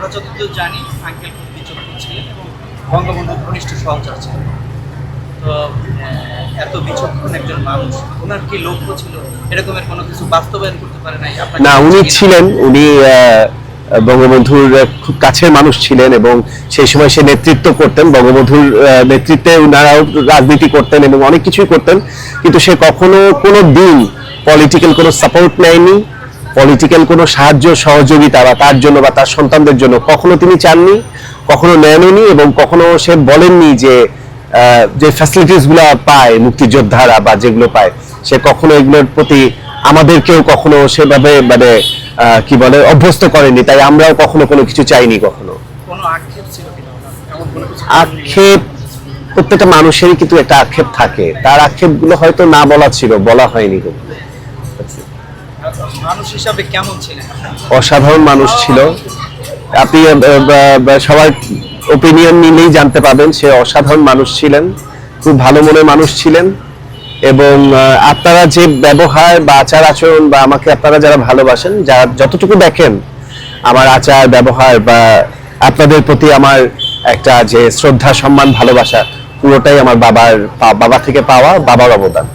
আমরা যতদূর জানি আঙ্কেল খুব বিচক্ষণ ছিলেন এবং বঙ্গবন্ধুর ঘনিষ্ঠ সহচর ছিলেন। তো এত বিচক্ষণ একজন মানুষ ওনার কি লক্ষ্য ছিল? এরকমের কোনো কিছু বাস্তবায়ন করতে পারে নাই? না উনি ছিলেন উনি বঙ্গবন্ধুর খুব কাছের মানুষ ছিলেন এবং সেই সময় সে নেতৃত্ব করতেন বঙ্গবন্ধুর নেতৃত্বে উনারাও রাজনীতি করতেন এবং অনেক কিছুই করতেন। কিন্তু সে কখনো কোনো দিন পলিটিক্যাল কোনো সাপোর্ট নেয়নি। পলিটিক্যাল কোনো সাহায্য সহযোগিতা বা তার জন্য বা তার সন্তানদের জন্য কখনো তিনি চাননি কখনো নেননি এবং কখনো সে বলেননি যে যে ফ্যাসিলিটিসগুলো পায় মুক্তিযোদ্ধারা বা যেগুলো পায় সে কখনো এগুলোর প্রতি আমাদেরকেও কখনো সেভাবে মানে কি বলে অভ্যস্ত করেনি তাই আমরাও কখনো কোনো কিছু চাইনি কখনো। আক্ষেপ প্রত্যেকটা মানুষেরই কিন্তু একটা আক্ষেপ থাকে। তার আক্ষেপগুলো হয়তো না বলা ছিল বলা হয়নি কখনো। মানুষ হিসাবে কেমন ছিলেন? অসাধারণ মানুষ ছিল। আপনি সবার ওপিনিয়ন নিলেই জানতে পাবেন সে অসাধারণ মানুষ ছিলেন, খুব ভালো মনের মানুষ ছিলেন এবং আপনারা যে ব্যবহার বা আচার আচরণ বা আমাকে আপনারা যারা ভালোবাসেন, যা যতটুকু দেখেন, আমার আচার, ব্যবহার বা আপনাদের প্রতি আমার একটা যে শ্রদ্ধা, সম্মান, ভালোবাসা, পুরোটাই আমার বাবার বাবা থেকে পাওয়া, বাবার অবদান।